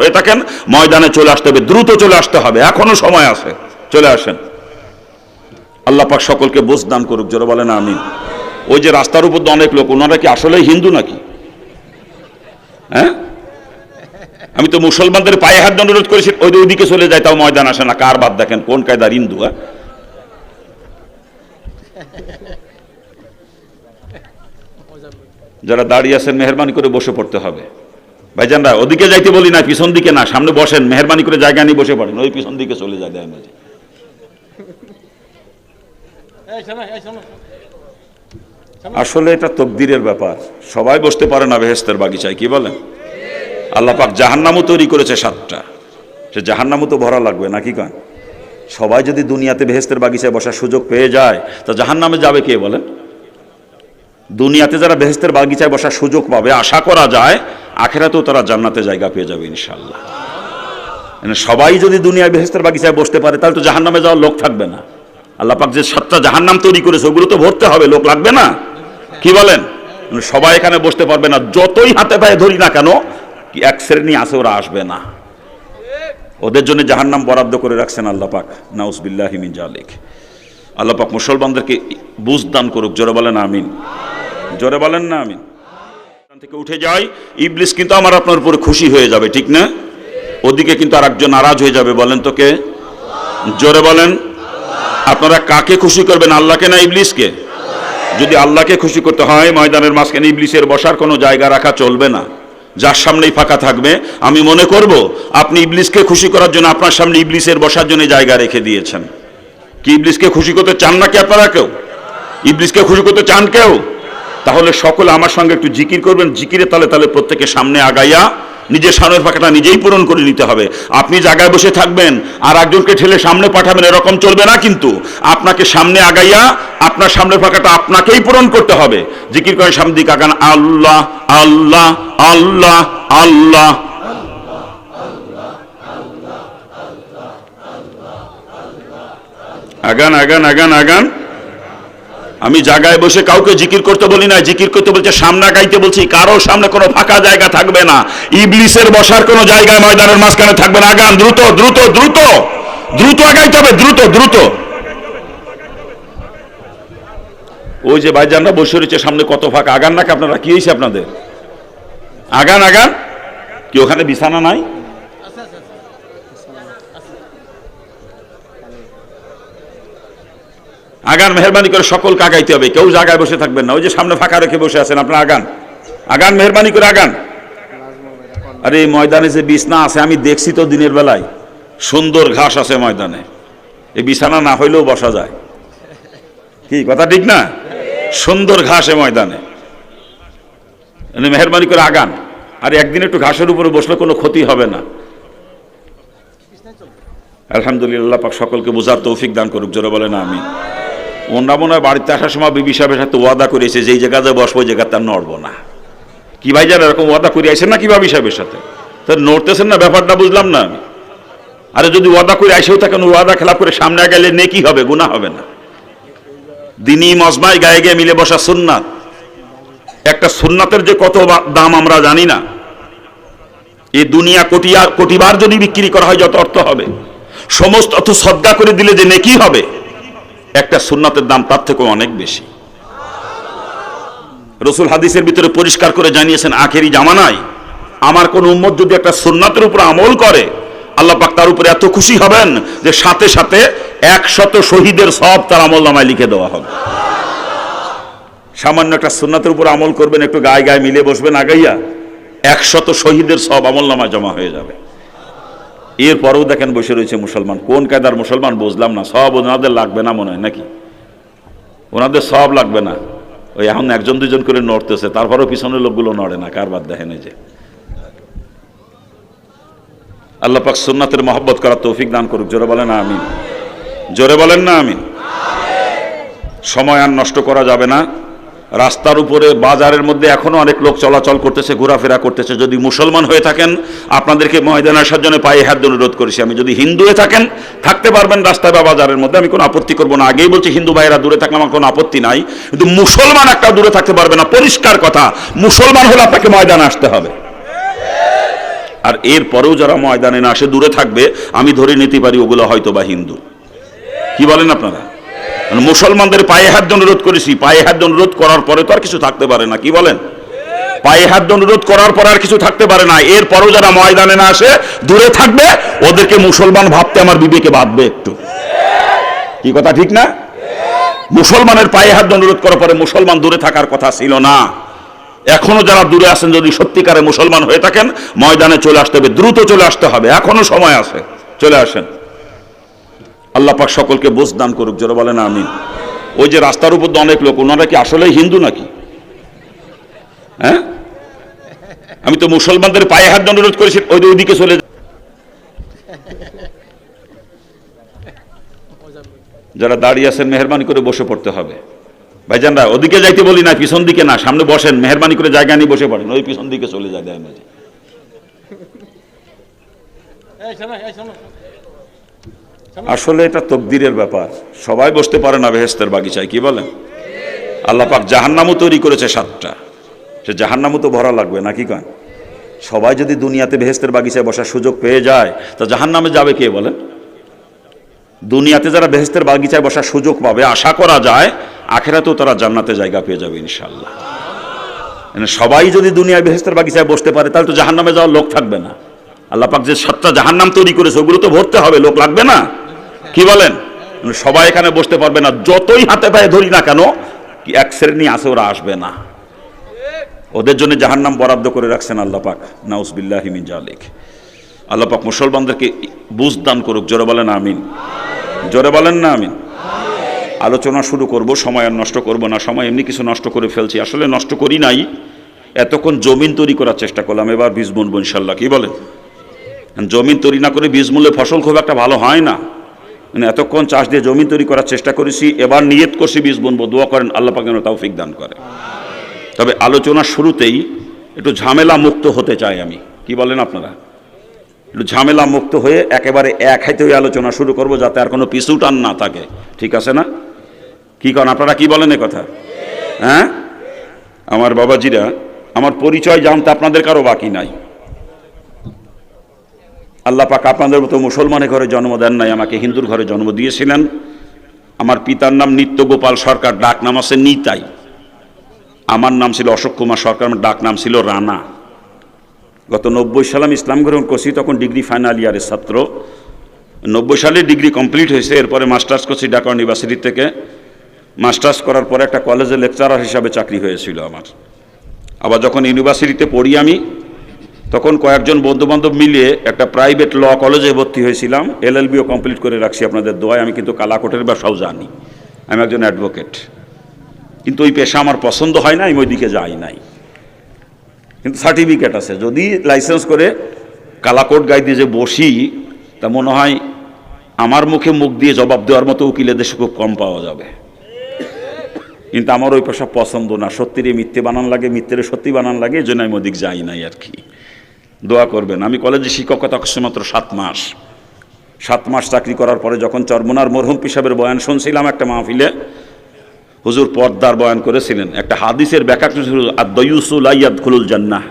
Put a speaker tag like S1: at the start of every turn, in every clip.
S1: হয়ে থাকেন, ময়দানে চলে আসতে হবে, দ্রুত চলে আসতে হবে, এখনও সময় আছে, চলে আসেন। আল্লাহ পাক সকলকে বোঝ দান করুক, জোরে বলেন আমিন। ওই যে রাস্তার উপর অনেক লোক, ওনারা কি আসলে হিন্দু নাকি? হ্যাঁ? আমি তো মুসলমানদের পায়ে হাত অনুরোধ করেছি, ওই ওইদিকে চলে যায়, তাও ময়দান আসে না, কার বাদ দেখেন, কোন কায়দার হিন্দু হ্যাঁ? যারা দাঁড়িয়ে আছেন, মেহরবানি করে বসে পড়তে হবে। ভাইজানরা ওদিকে যাইতে বলি না পিছন দিকে না সামনে বসেন মেহরবানি করে জায়গা নিয়ে বসে পড়েন ওই পিছন দিকে চলে যায় দেয় মাঝে। আসলে এটা তকদিরের ব্যাপার সবাই বসতে পারে না বেহেস্তের বাগিচায় কি বলেন? আল্লাহ পাক জাহান্নামও তৈরি করেছে সাতটা। সে জাহান্নামও তো ভরা লাগবে নাকি কান সবাই যদি দুনিয়াতে বেহেস্তের বাগিচায় বসার সুযোগ পেয়ে যায় তো জাহান্নামে যাবে কে বলেন? দুনিয়াতে যারা বেহেস্তের বাগিচায় বসার সুযোগ পাবে আশা করা যায় আখেরাতেও তারা জান্নাতে জায়গা পেয়ে যাবে ইনশাল্লাহ মানে সবাই যদি দুনিয়ায় বেহেস্তের বাগিচায় বসতে পারে, তাহলে তো জাহান্নামে যাওয়ার লোক থাকবে না। আল্লাহ পাক যে সাতটা জাহান্নাম তৈরি করেছে, ওগুলো তো ভরতে হবে, লোক লাগবে না। কি বলেন? মানে সবাই এখানে বসতে পারবে না, যতই হাতে পায়ে ধরি না কেন, কি এক শ্রেণি আছে, ওরা আসবে না। ওদের জন্য জাহান্নাম বরাদ্দ করে রাখছেন আল্লাহ পাক। নাউসবিল্লাহ মিন জালিক। আল্লাহ পাক মুসলমানদেরকে বুঝ দান করুক, জোরে বলেন আমিন। জোরে বলেন না আমিন। থেকে উঠে যাই ইবলিস কিন্তু আমার আপনার উপরে খুশি হয়ে যাবে, ঠিক না? ওদিকে কিন্তু আর একজন নারাজ হয়ে যাবে, বলেন তোকে জোরে বলেন। আপনারা কাকে খুশি করবেন, আল্লাহকে না ইবলিসকে? যদি আল্লাহকে খুশি করতে হয়, ময়দানের মাঝখানে ইবলিসের বসার কোনো জায়গা রাখা চলবে না। যার সামনেই ফাঁকা থাকবে, আমি মনে করব, আপনি ইবলিসকে খুশি করার জন্য আপনার সামনে ইবলিসের বসার জন্য জায়গা রেখে দিয়েছেন। কি ইবলিসকে খুশি করতে চান নাকি আপনারা কেউ? ইবলিসকে খুশি করতে চান কেউ? তাহলে সকলে আমার সঙ্গে একটু জিকির করবেন। জিকিরে তালে তালে প্রত্যেকে সামনে আগাইয়া নিজের সামনের ফাঁকাটা নিজেই পূরণ করে নিতে হবে। আপনি জায়গায় বসে থাকবেন, আর একজনকে ঠেলে সামনে পাঠাবেন, এরকম চলবে না কিন্তু। আপনাকে সামনে আগাইয়া আপনার সামনের ফাঁকাটা আপনাকেই পূরণ করতে হবে। জিকির করেন সামনে দিকে আগান, আল্লাহ আল্লাহ আল্লাহ আল্লাহ। আগান আগান আগান আগান। আমি জায়গায় বসে কাউকে জিকির করতে বলি না জিকির করতে বলছে, সামনে গাইতে বলছি, কারও সামনে কোনো ফাঁকা জায়গা থাকবে না। ইবলিসের বসার কোনো জায়গায় ময়দানের মাঝখানে থাকবে না। আগান, দ্রুত দ্রুত দ্রুত দ্রুত আগাইতে হবে, দ্রুত দ্রুত। ওই যে ভাইজানরা বসে রয়েছে সামনে কত ফাঁকা। আগান নাকি আপনারা? কি হয়েছে আপনাদের? আগান আগান। কি ওখানে বিছানা নাই? আগান, মেহরবানি করে সকল কাগাইতে হবে। কেউ জায়গায় বসে থাকবেন না। ওই যে সামনে ফাঁকা রেখে বসে আছেন, আপনার আগান। আগান, মেহরবানি করে আগান। আরে ময়দানে যে বিছনা আছে, আমি দেখছি তো দিনের বেলায়। সুন্দর ঘাস আছে ময়দানে। এই বিছানা না হইলেও বসা যায়। কি, কথা ঠিক না? সুন্দর ঘাস ময়দানে। মেহরবানি করে আগান। আর একদিন একটু ঘাসের উপরে বসলে কোনো ক্ষতি হবে না। আলহামদুলিল্লাহ, পাক সকলকে বোঝার তৌফিক দান করুক, জোরে বলে না আমি ওনারা মনে হয় বাড়িতে আসার সময় বিবি সাহেবের সাথে ওয়াদা করেছে যে এই জায়গাতে বসবো ওই জায়গাতে আর নড়বো না। কি ভাই যারা এরকম ওয়াদা করে আইসেন না কি বাবি সাহেবের সাথে? তো নড়তেছেন না, ব্যাপারটা বুঝলাম না আমি। আরে যদি ওয়াদা করে আইসেও থাকেন ওয়াদা খেলাপ করে সামনে গেলে নেকি হবে গুণা হবে না। দিনই মজমায় গায়ে গিয়ে মিলে বসা সুন্নাত। একটা সুন্নাতের যে কত দাম আমরা জানি না। এই দুনিয়া কোটিয়া কোটিবার যদি বিক্রি করা হয়, যত অর্থ হবে। সমস্ত অর্থ সদ্গা করে দিলে যে নেকি হবে একটা সুন্নাতের দাম তার থেকেও অনেক বেশি। রসুল হাদিসের ভিতরে পরিষ্কার করে জানিয়েছেন, আখেরি জামানায় আমার কোন উম্মত যদি একটা সুন্নাতের উপর আমল করে, আল্লাহ পাক তার উপরে এত খুশি হবেন যে সাথে সাথে একশত শহীদের সব তার আমল নামায় লিখে দেওয়া হবে। সামান্য একটা সুন্নাতের উপর আমল করবেন, একটু গায়ে গায়ে মিলে বসবেন, আগাইয়া একশত শহীদের সব আমল নামায় জমা হয়ে যাবে। এরপরেও দেখেন বসে রয়েছে মুসলমান। কোন কায়দার মুসলমান বুঝলাম না, সব ওনাদের লাগবে না মনে হয় নাকি? ওনাদের সব লাগবে না। ওই এখন একজন দুজন করে নড়তেছে, তারপরেও পিছনের লোকগুলো নড়ে না কারবার দেখেন এই যে। আল্লাহ পাক সুন্নাতের মহব্বত করার তৌফিক দান করুক, জোরে বলেন না আমিন। জোরে বলেন না আমিন। সময় আর নষ্ট করা যাবে না। রাস্তার উপরে, বাজারের মধ্যে এখনও অনেক লোক চলাচল করতেছে, ঘোরাফেরা করতেছে। যদি মুসলমান হয়ে থাকেন, আপনাদেরকে ময়দান আসার জন্য পায়ে হাত অনুরোধ করেছি। আমি যদি হিন্দু হয়ে থাকেন, থাকতে পারবেন রাস্তায় বা বাজারের মধ্যে। আমি কোনো আপত্তি করব না। আগেই বলছি, হিন্দু ভাইয়েরা দূরে থাকলে আমার কোনো আপত্তি নাই। কিন্তু মুসলমান একটা দূরে থাকতে পারবে না। পরিষ্কার কথা, মুসলমান হলে আপনাকে ময়দানে আসতে হবে। আর এর পরেও যারা ময়দানে না আসে, দূরে থাকবে, আমি ধরে নিতে পারি, ওগুলো হয়তো বা হিন্দু। কি বলেন আপনারা? মুসলমানদের পায়ে হাত অনুরোধ করেছি, পায়ে হাত অনুরোধ করার পরে তো আর কিছু থাকতে পারে না, কি বলেন? পায়ে হাত অনুরোধ করার পর আর কিছু থাকতে পারে না এর পরেও যারা ময়দানে না আসে, দূরে থাকবে, ওদেরকে মুসলমান ভাবতে আমার বিবেকে বাঁধবে একটু। কি কথা, ঠিক না? মুসলমানের পায়ে হাত অনুরোধ করার পরে মুসলমান দূরে থাকার কথা ছিল না। এখনও যারা দূরে আছেন, যদি সত্যিকারে মুসলমান হয়ে থাকেন, ময়দানে চলে আসতে হবে, দ্রুত চলে আসতে হবে, এখনও সময় আছে, চলে আসেন। আল্লাহ পাক সকলকে বোঝ দান করুক, জোরে বলেন আমিন। ওই যে রাস্তার উপর অনেক লোক, ওনারা কি আসলে হিন্দু নাকি? হ্যাঁ? আমি তো মুসলমানদের পায়ে হাত অনুরোধ করেছি, ওই ওইদিকে চলে যারা দাঁড়িয়ে আছেন, মেহরবানি করে বসে পড়তে হবে। ভাইজানরা, ওদিকে যাইতে বলি না, পিছন দিকে না, সামনে বসেন, মেহরবানি করে জায়গা নিয়ে বসে পড়েন, ওই পিছন দিকে চলে যায় দেয় মাঝে। আসলে এটা তকদিরের ব্যাপার। সবাই বসতে পারে না বেহেস্তের বাগিচায়, কি বলেন? আল্লাহ পাক জাহান্নামও তৈরি করেছে সাতটা। সে জাহান্নামও তো ভরা লাগবে নাকি কান? সবাই যদি দুনিয়াতে বেহেস্তের বাগিচায় বসার সুযোগ পেয়ে যায়, তা জাহান্নামে যাবে কে বলেন? দুনিয়াতে যারা বেহেস্তের বাগিচায় বসার সুযোগ পাবে, আশা করা যায়, আখেরাতেও তারা জান্নাতে জায়গা পেয়ে যাবে ইনশাল্লাহ মানে সবাই যদি দুনিয়ায় বেহেস্তের বাগিচায় বসতে পারে, তাহলে তো জাহান্নামে যাওয়ার লোক থাকবে না। আল্লাহ পাক যে সাতটা জাহান্নাম তৈরি করেছে, ওগুলো তো ভরতে হবে, লোক লাগবে না। কি বলেন? মানে সবাই এখানে বসতে পারবে না, যতই হাতে পায়ে ধরি না কেন, কি এক শ্রেণি আছে, ওরা আসবে না। ওদের জন্য জাহান্নাম বরাদ্দ করে রাখছেন আল্লাহ পাক নাউসবিল্লাহ মিন জালিক। আল্লাহ পাক মুসলমানদেরকে বুঝ দান করুক, জোরে বলেন আমিন। জোরে বলেন না আমিন। আলোচনা শুরু করব, সময় আর নষ্ট করব না, সময় এমনি কিছু নষ্ট করে ফেলছি। আসলে নষ্ট করি নাই, এতক্ষণ জমিন তৈরি করার চেষ্টা করলাম, এবার বীজ বুনবো ইনশাল্লাহ কি বলেন? জমিন তৈরি না করে বীজ মূল্যে ফসল খুব একটা ভালো হয় না। মানে এতক্ষণ চাষ দিয়ে জমি তৈরি করার চেষ্টা করেছি, এবার নিয়ত করছি বীজ বুনবো, দোয়া করেন আল্লাহ পাক যেন দান করে। তবে আলোচনার শুরুতেই একটু ঝামেলা মুক্ত হতে চাই আমি। কি বলেন আপনারা? একটু ঝামেলা মুক্ত হয়ে একেবারে এক হাইতে হয়ে আলোচনা শুরু করব যাতে আর কোনো পিছু টান না থাকে। ঠিক আছে না? কি করেন আপনারা কি বলেন এ কথা? হ্যাঁ? আমার বাবাজিরা, আমার পরিচয় জানতে আপনাদের কারও বাকি নাই। আল্লাহ পাক আপনাদের মতো মুসলমানের ঘরে জন্ম দেন নাই, আমাকে হিন্দুর ঘরে জন্ম দিয়েছিলেন। আমার পিতার নাম নিত্য গোপাল সরকার, ডাক নাম আছে নিতাই। আমার নাম ছিল অশোক কুমার সরকার, আমার ডাক নাম ছিল রানা। গত নব্বই সালে আমি ইসলাম গ্রহণ করছি, তখন ডিগ্রি ফাইনাল ইয়ারের ছাত্র। নব্বই সালে ডিগ্রি কমপ্লিট হয়েছে, এরপরে মাস্টার্স করছি ঢাকা ইউনিভার্সিটি থেকে। মাস্টার্স করার পরে একটা কলেজে লেকচারার হিসাবে চাকরি হয়েছিল আমার। আবার যখন ইউনিভার্সিটিতে পড়ি আমি তখন কয়েকজন বন্ধুবান্ধব মিলিয়ে একটা প্রাইভেট ল কলেজে ভর্তি হয়েছিলাম। এলএলবিও কমপ্লিট করে রাখছি আপনাদের দোয়ায়। আমি কিন্তু কালাকোটের ব্যবসাও জানি। আমি একজন অ্যাডভোকেট কিন্তু ওই পেশা আমার পছন্দ হয় না, আমি ওই দিকে যাই নাই। কিন্তু সার্টিফিকেট আছে। যদি লাইসেন্স করে কালাকোট গাই দিয়ে যে বসি, তা মনে হয় আমার মুখে মুখ দিয়ে জবাব দেওয়ার মতো উকিলের দেশে খুব কম পাওয়া যাবে। কিন্তু আমার ওই পেশা পছন্দ না। সত্যিরে মিথ্যে বানান লাগে, মিথ্যের সত্যি বানান লাগে এই জন্য আমি ওদিক যাই নাই আর কি। দোয়া করবেন। আমি কলেজে শিক্ষকতা করছি মাত্র সাত মাস। সাত মাস চাকরি করার পরে যখন চরমনার মরহুম পিসাবের বয়ান শুনছিলাম একটা মাহফিলে, হুজুর পর্দার বয়ান করেছিলেন। একটা হাদিসের ব্যাখ্যা আর জান্নাহ।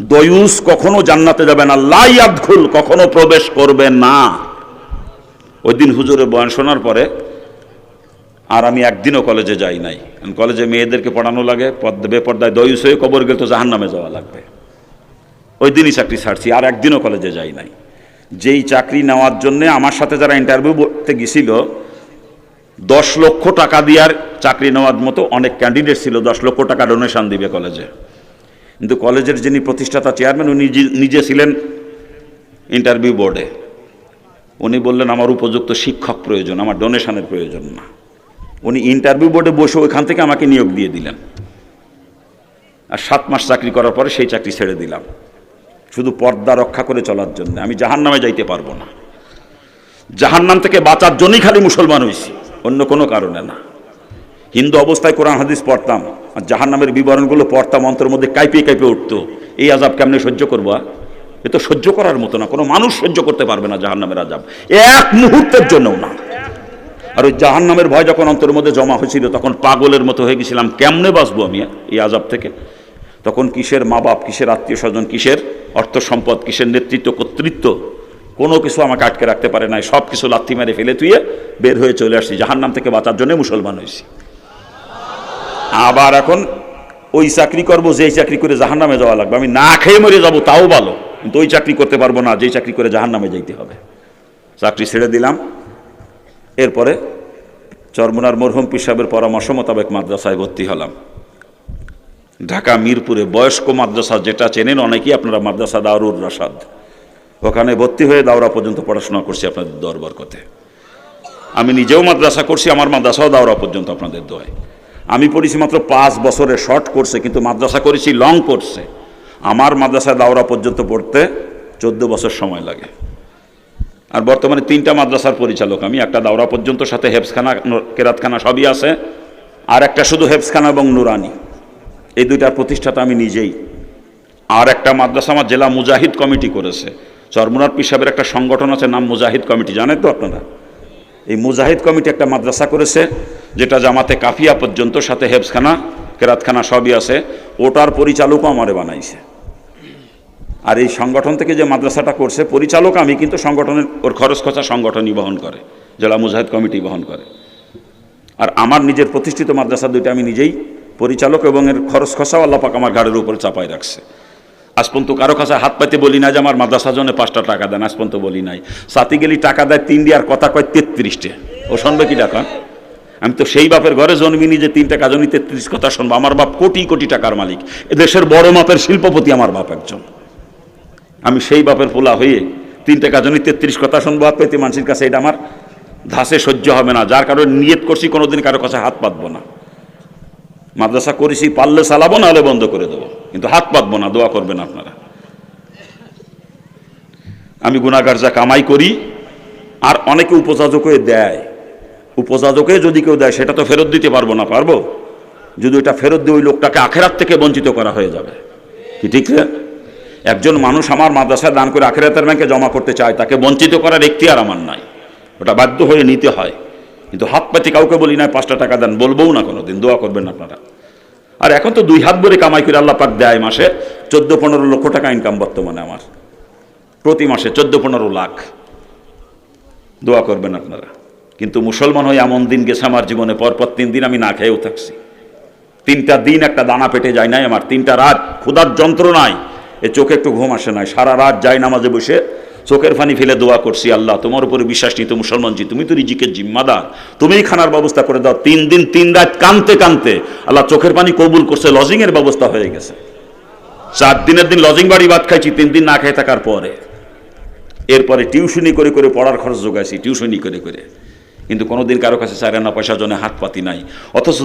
S1: দয়ুস কখনো জান্নাতে যাবে না লাইয়াদ খুল কখনো প্রবেশ করবে না। ওই দিন হুজুরের বয়ান শোনার পরে, আর আমি একদিনও কলেজে যাই নাই। কলেজে মেয়েদেরকে পড়ানো লাগে পদ্মা বেপর্দায় দয়ুস হয়ে কবর গেলে তো জাহান নামে যাওয়া লাগবে। ওই দিনই চাকরি ছাড়ছি, আর একদিনও কলেজে যাই নাই। যেই চাকরি নেওয়ার জন্যে আমার সাথে যারা ইন্টারভিউ করতে গেছিল, দশ লক্ষ টাকা দেওয়ার চাকরি নেওয়ার মতো অনেক ক্যান্ডিডেট ছিল, দশ লক্ষ টাকা ডোনেশন দিবে কলেজে কিন্তু কলেজের যিনি প্রতিষ্ঠাতা চেয়ারম্যান উনি নিজে- ছিলেন ইন্টারভিউ বোর্ডে উনি বললেন, আমার উপযুক্ত শিক্ষক প্রয়োজন, আমার ডোনেশনের প্রয়োজন না। উনি ইন্টারভিউ বোর্ডে বসে ওইখান থেকে আমাকে নিয়োগ দিয়ে দিলেন। আর সাত মাস চাকরি করার পরে সেই চাকরি ছেড়ে দিলাম। শুধু পর্দা রক্ষা করে চলার জন্য। আমি জাহান নামে যাইতে পারব না। জাহান্নাম থেকে বাঁচার জন্যই খালি মুসলমান হয়েছি অন্য কোনো কারণে না। হিন্দু অবস্থায় কোরআন, হাদিস পড়তাম, আর জাহান্নামের বিবরণগুলো পড়তাম অন্তর মধ্যে কাইপে কাইপে উঠতো। এই আজাব কেমনে সহ্য করব? এ তো সহ্য করার মতো না, কোনো মানুষ সহ্য করতে পারবে না জাহান্নামের আজাব এক মুহূর্তের জন্যও না। আর ওই জাহান্নামের ভয় যখন অন্তরের মধ্যে জমা হয়েছিল, তখন পাগলের মতো হয়ে গেছিলাম। কেমনে বাঁচবো আমি এই আজাব থেকে? তখন কিসের মা বাপ কিসের আত্মীয় স্বজন কিসের? অর্থ সম্পদ, কিসের নেতৃত্ব, কর্তৃত্ব, কোনো কিছু আমাকে আটকে রাখতে পারে নাই। সব কিছু লাথি মেরে ফেলে তুইয়ে বের হয়ে চলে আসছি। জাহান্নাম থেকে বাঁচার জন্য মুসলমান হয়েছি। আবার এখন ওই চাকরি করব, যেই চাকরি করে জাহান নামে যাওয়া লাগবে। আমি না খেয়ে মরে যাব, তাও ভালো। কিন্তু ওই চাকরি করতে পারব না, যেই চাকরি করে জাহান নামে যাইতে হবে। চাকরি ছেড়ে দিলাম। এরপরে চরমনার মরহুম পিসাবের পরামর্শ মোতাবেক মাদ্রাসায় ভর্তি হলাম। ঢাকা, মিরপুরে বয়স্ক মাদ্রাসা যেটা চেনেন অনেকেই আপনারা, মাদ্রাসা দারুর রাসাদ। ওখানে ভর্তি হয়ে দাওরা পর্যন্ত পড়াশোনা করছি আপনাদের দরবার কথে আমি নিজেও মাদ্রাসা করছি, আমার মাদ্রাসাও দাওরা পর্যন্ত আপনাদের দোয়ায়। আমি পড়েছি মাত্র পাঁচ বছরে শর্ট কোর্সে, কিন্তু মাদ্রাসা করেছি লং কোর্সে। আমার মাদ্রাসা দাওরা পর্যন্ত পড়তে চোদ্দ বছর সময় লাগে। আর বর্তমানে তিনটা মাদ্রাসার পরিচালক আমি, একটা দাওরা পর্যন্ত, সাথে হেফসখানা কেরাতখানা সবই আছে, আর একটা শুধু হেফসখানা এবং নুরানি। এই দুইটার প্রতিষ্ঠাতা আমি নিজেই। আর একটা মাদ্রাসা আমার জেলা মুজাহিদ কমিটি করেছে। চরমুনার পিসাবের একটা সংগঠন আছে, নাম মুজাহিদ কমিটি। জানেন তো আপনারা? এই মুজাহিদ কমিটি একটা মাদ্রাসা করেছে, যেটা জামাতে কাফিয়া পর্যন্ত, সাথে হেফসখানা কেরাতখানা সবই আছে। ওটার পরিচালকও আমারে বানাইছে। আর এই সংগঠন থেকে যে মাদ্রাসাটা করছে, পরিচালক আমি, কিন্তু সংগঠনের ওর খরচ খরচা সংগঠনই বহন করে, জেলা মুজাহিদ কমিটি বহন করে। আর আমার নিজের প্রতিষ্ঠিত মাদ্রাসা দুইটা আমি নিজেই পরিচালক এবং এর খরচ খসাও আল্লাপাক আমার ঘাড়ের উপর চাপাই রাখছে। আজ পর্যন্ত কারও কাছে হাত পাইতে বলি না যে আমার মাদ্রাসা জন্য পাঁচটা টাকা দেন, আজ পর্যন্ত বলি নাই। সাথে গেলি টাকা দেয়, তিন আর কথা কয় তেত্রিশটে। ও শুনবে কি টাকা আমি তো সেই বাপের ঘরে জন্মিনি যে তিন টাকা জমি তেত্রিশ কথা শুনব। আমার বাপ কোটি কোটি টাকার মালিক। দেশের বড় মাপের শিল্পপতি আমার বাপ একজন। আমি সেই বাপের পোলা হয়ে তিন টাকা জমি তেত্রিশ কথা শুনব, হাত পেতে মানুষের কাছে এটা আমার ধাসে সহ্য হবে না। যার কারণে নিয়ত করছি, কোনোদিন কারও কাছে হাত পাতবো না। মাদ্রাসা করেছি, পারলে চালাবো নাহলে বন্ধ করে দেবো। কিন্তু হাত পাতবো না, দোয়া করবেন আপনারা। আমি গুণাগার যা কামাই করি, আর অনেকে উপযাজক দেয়। উপযাজকে যদি কেউ দেয়, সেটা তো ফেরত দিতে পারব না, পারব? যদি ওইটা ফেরত দিয়ে ওই লোকটাকে আখেরাত থেকে বঞ্চিত করা হয়ে যাবে। কি ঠিক না? একজন মানুষ আমার মাদ্রাসায় দান করে আখেরাতের ব্যাংকে জমা করতে চায়, তাকে বঞ্চিত করার এখতিয়ার আমার নাই। ওটা বাধ্য হয়ে নিতে হয়। কিন্তু হাত পাতি কাউকে বলি না পাঁচটা টাকা দেন, বলবও না কোনো দিন দোয়া করবেন আপনারা। আর এখন তো দুই হাত ভরে কামাই করে আল্লাহ পাক দেয় মাসে চোদ্দ পনেরো লক্ষ টাকা ইনকাম বর্তমানে আমার। প্রতি মাসে চোদ্দ পনেরো লাখ। দোয়া করবেন আপনারা। কিন্তু মুসলমান হয়ে এমন দিন গেছে আমার জীবনে, পরপর তিন দিন আমি না খেয়েও থাকছি। তিনটা দিন একটা দানা পেটে যায় নাই আমার, তিনটা রাত, ক্ষুধার যন্ত্রণায়, এ চোখে একটু ঘুম আসে নাই, সারা রাত যাই নামাজে বসে চোখের পানি ফেলে দোয়া করছি আল্লাহ, তোমার উপরে বিশ্বাস নিত মুসলমান জি, তুমি তো রিজিকের জিম্মাদার। তুমিই খানার ব্যবস্থা করে দাও, তিন দিন, তিন রাত কানতে কানতে আল্লাহ চোখের পানি কবুল করছে লজিং এর ব্যবস্থা হয়ে গেছে। চার দিনের দিন লজিং বাড়ি ভাত খাইছি, তিন দিন না খেয়ে থাকার পরে। এরপরে টিউশনি করে করে পড়ার খরচ যোগাইছি, টিউশনি করে করে। কিন্তু কোনোদিন কারও কাছে চার আনা পয়সা জনে হাত পাতি নাই। অথচ